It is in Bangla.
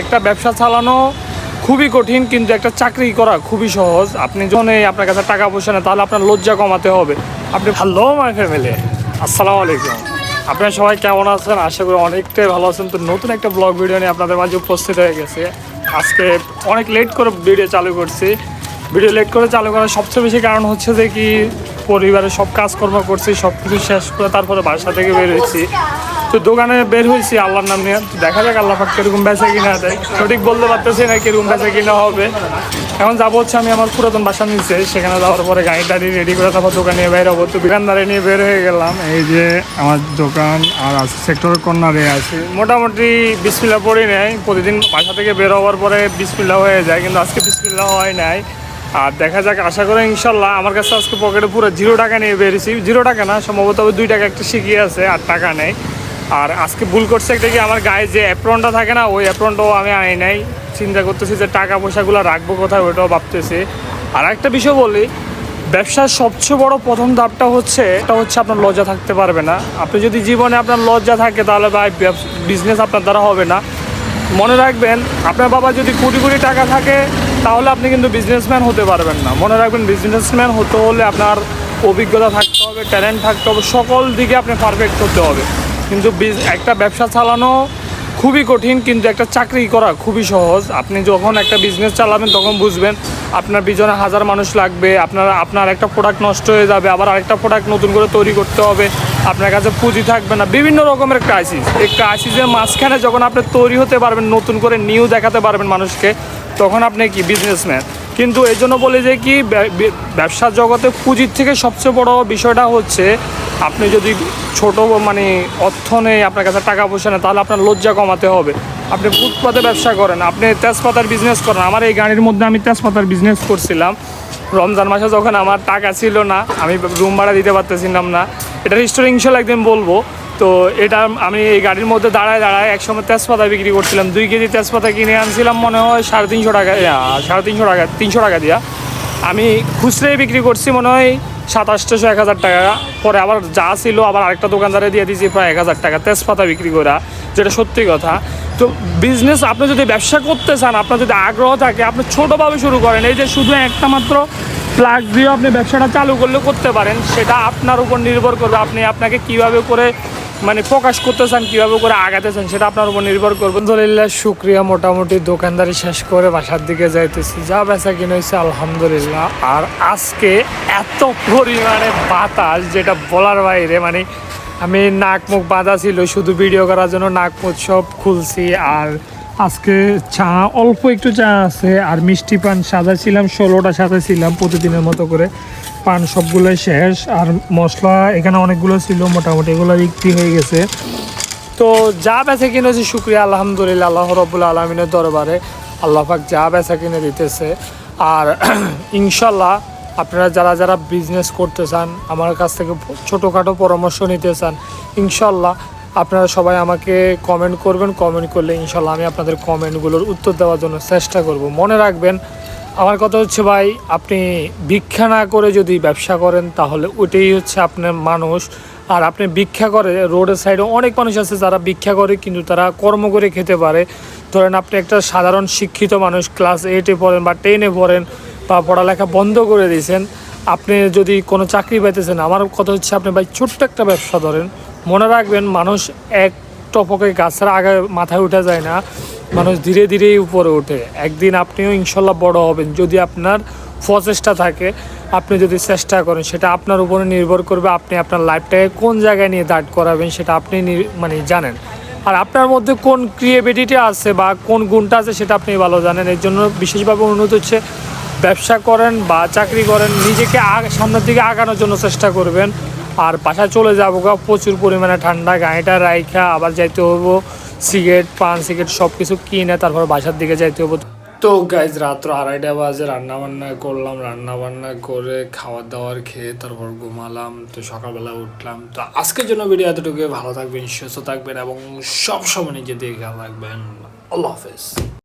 একটা ব্যবসা চালানো খুবই কঠিন, কিন্তু একটা চাকরি করা খুবই সহজ। আপনি যখন আপনার কাছে টাকা পয়সা নেই তাহলে আপনার লজ্জা কমাতে হবে। আপনি ভালো মাই ফ্যামিলি আসসালামু আলাইকুম। আপনারা সবাই কেমন আছেন? আশা করি অনেকটাই ভালো আছেন। তো নতুন একটা ব্লগ ভিডিও নিয়ে আপনাদের মাঝে উপস্থিত হয়ে গেছে। আজকে অনেক লেট করে ভিডিও চালু করছি। ভিডিও লেট করে চালু করার সবচেয়ে বেশি কারণ হচ্ছে যে কি, পরিবারের সব কাজকর্ম করছি সব কিছু শেষ করে তারপরে বাসা থেকে বের হয়েছি। তো দোকানে বের হয়েছি, আল্লাহর নাম। নিয়ে দেখা যাক আল্লাহ পাক কীরকম বেচা কিনা দেয়। সঠিক বলতে পারতেছি না কীরকম বেচা কিনা হবে। এখন যাব হচ্ছে আমি আমার পুরাতন বাসা নিচে। সেখানে যাওয়ার পরে গাড়ি টাড়ি রেডি করে তারপর দোকানে বের হব। তো দোকানদারে নিয়ে বের হয়ে গেলাম। এই যে আমার দোকান আর আছে সেক্টর কর্নারে আছে। মোটামুটি বিসমিল্লা পড়ি নেয় প্রতিদিন বাসা থেকে বের হওয়ার পরে বিসমিল্লা হয়ে যায়, কিন্তু আজকে বিসমিল্লা হয় নাই। আর দেখা যাক, আশা করে ইনশাল্লাহ আমার কাছে আজকে পকেটে পুরো জিরো টাকা নিয়ে বেরিয়েছি। জিরো টাকা না, সম্ভবত দুই টাকা একটা শিখিয়ে আছে, আর টাকা নেই। আর আজকে ভুল করছে একটা কি আমার গায়ে যে অ্যাপ্রনটা থাকে না, ওই অ্যাপ্রনটাও আমি আনি নাই। চিন্তা করতেছি যে টাকা পয়সাগুলো রাখব কোথায় ওইটাও ভাবতেছি। আর একটা বিষয় বলি, ব্যবসার সবচেয়ে বড় প্রথম ধাপটা হচ্ছে, এটা হচ্ছে আপনার লজ্জা থাকতে পারবে না। আপনি যদি জীবনে আপনার লজ্জা থাকে, তাহলে ভাই বিজনেস আপনার দ্বারা হবে না। মনে রাখবেন, আপনার বাবা যদি কোটি কোটি টাকা থাকে, তাহলে আপনি কিন্তু বিজনেসম্যান হতে পারবেন না। মনে রাখবেন বিজনেসম্যান হতে হলে আপনার অভিজ্ঞতা থাকতে হবে ট্যালেন্ট থাকতে হবে, সকল দিকে আপনি পারফেক্ট হতে হবে। কিন্তু একটা ব্যবসা চালানো খুবই কঠিন, কিন্তু একটা চাকরি করা খুবই সহজ। আপনি যখন একটা বিজনেস চালাবেন, তখন বুঝবেন আপনার পিছনে হাজার মানুষ লাগবে, আপনার আপনার একটা প্রোডাক্ট নষ্ট হয়ে যাবে, আবার আরেকটা প্রোডাক্ট নতুন করে তৈরি করতে হবে, আপনার কাছে পুঁজি থাকবে না, বিভিন্ন রকমের ক্রাইসিস এই ক্রাইসিসের মাঝখানে যখন আপনি তৈরি হতে পারবেন, নতুন করে নিউ দেখাতে পারবেন মানুষকে, তখন আপনি কি বিজনেসম্যান কিন্তু এই জন্য বলি যে কি ব্য- ব্য- ব্যবসার জগতে পুঁজির থেকে সবচেয়ে বড় বিষয়টা হচ্ছে আপনি যদি ছোট মানে অর্থ নেই আপনার কাছে টাকা পয়সা নেই, তাহলে আপনার লজ্জা কমাতে হবে। আপনি ফুটপাতে ব্যবসা করেন, আপনি তেজপাতার বিজনেস করেন। আমার এই গাড়ির মধ্যে আমি তেজপাতার বিজনেস করছিলাম। রমজান মাসে যখন আমার টাকা ছিল না, আমি রুম ভাড়া দিতে পারতেছিলাম না। এটা হিস্টোরি ইনশাল্লাহ একদিন বলব। তো এটা আমি এই গাড়ির মধ্যে দাঁড়ায় দাঁড়ায় একসময় তেজপাতা বিক্রি করছিলাম। দুই কেজি তেজপাতা কিনে আনছিলাম, মনে হয় সাড়ে তিনশো টাকা সাড়ে তিনশো টাকা তিনশো টাকা দিয়া। আমি খুচরাই বিক্রি করছি, মনে হয় সাতাশশো এক হাজার টাকা। পরে আবার যা ছিল, আবার আরেকটা দোকানদারে দিয়ে দিয়েছি, প্রায় এক হাজার টাকা তেজপাতা বিক্রি করা যেটা সত্যি কথা। তো বিজনেস আপনি যদি ব্যবসা করতে চান, আপনার যদি আগ্রহ থাকে, আপনি ছোটোভাবে শুরু করেন। এই যে শুধু একটা মাত্র প্লাগ দিয়ে আপনি ব্যবসাটা চালু করলে করতে পারেন, সেটা আপনার উপর নির্ভর করবে। আপনি আপনাকে কীভাবে করে মানে প্রকাশ করতে চান কীভাবে করে আগাতে চান সেটা আপনার উপর নির্ভর করবে। আলহামদুলিল্লাহ, শুক্রিয়া, মোটামুটি দোকানদারি শেষ করে বাসার দিকে যাইতেছি। যা বেচা কিনে হয়েছে, আলহামদুলিল্লাহ। আর আজকে এত পরিমাণে বাতাস, যেটা বলার বাইরে মানে আমি নাক মুখ বাঁধা ছিল, শুধু ভিডিও করার জন্য নাক মুখ সব খুলছি, আর আজকে চা, অল্প একটু চা আছে আর মিষ্টি পান সাজাছিলাম ষোলোটা সাজাছিলাম প্রতিদিনের মতো করে। পান সবগুলো শেষ আর মশলা এখানে অনেকগুলো ছিল, মোটামুটি এগুলো বিক্রি হয়ে গেছে। তো যা বেচা কিনেছি শুক্রিয়া, আলহামদুলিল্লাহ, আল্লাহ রবুল আলমিনের দরবারে। আল্লাহ পাক যা বেচা কিনে দিতেছে। আর ইনশাল্লাহ আপনারা যারা যারা বিজনেস করতে চান, আমার কাছ থেকে ছোটোখাটো পরামর্শ নিতে চান, ইনশাল্লাহ আপনারা সবাই আমাকে কমেন্ট করবেন কমেন্ট করলে ইনশাল্লাহ আমি আপনাদের কমেন্টগুলোর উত্তর দেওয়ার জন্য চেষ্টা করব। মনে রাখবেন, আমার কথা হচ্ছে ভাই, আপনি ভিক্ষা না করে যদি ব্যবসা করেন, তাহলে ওইটাই হচ্ছে আপনার মানুষ। আর আপনি ভিক্ষা করে, রোডের সাইডে অনেক মানুষ আছে যারা ভিক্ষা করে, কিন্তু তারা কর্ম করে খেতে পারে। ধরেন আপনি একটা সাধারণ শিক্ষিত মানুষ ক্লাস এইটে পড়েন বা টেনে পড়েন বা পড়ালেখা বন্ধ করে দিয়েছেন, আপনি যদি কোনো চাকরি পাইতেছেন, আমার কথা হচ্ছে আপনি ভাই ছোট্ট একটা ব্যবসা ধরেন মনে রাখবেন, মানুষ এক টপকে গাছের আগে মাথায় উঠে যায় না। মানুষ ধীরে ধীরেই উপরে ওঠে। একদিন আপনিও ইনশাল্লাহ বড় হবেন। যদি আপনার প্রচেষ্টা থাকে, আপনি যদি চেষ্টা করেন, সেটা আপনার উপরে নির্ভর করবে আপনি আপনার লাইফটাকে কোন জায়গায় নিয়ে দাঁড় করাবেন, সেটা আপনি মানে জানেন। আর আপনার মধ্যে কোন ক্রিয়েটিভিটি আছে বা কোন গুণটা আছে, সেটা আপনি ভালো জানেন। এর জন্য বিশেষভাবে অনুরোধ হচ্ছে, ব্যবসা করেন বা চাকরি করেন, নিজেকে সামনের দিকে আগানোর জন্য চেষ্টা করবেন। আর বাসায় চলে যাব গা, প্রচুর পরিমাণে ঠান্ডা, গাড়িটা রাইখা, আবার যাইতে হব সিগারেট, পান, সিগারেট সব কিছু কিনে তারপর বাসার দিকে যাইতে হব তো গাইজ রাত্র আড়াইটা বাজে রান্না বান্না করলাম রান্না বান্না করে খাওয়ার দাওয়ার খেয়ে তারপর ঘুমালাম, তো সকালবেলা উঠলাম। তো আজকের জন্য ভিডিও এতটুকু, ভালো থাকবেন, সুস্থ থাকবেন এবং সব সময় নিজের দিকে খেয়াল রাখবেন। আল্লাহ হাফেজ।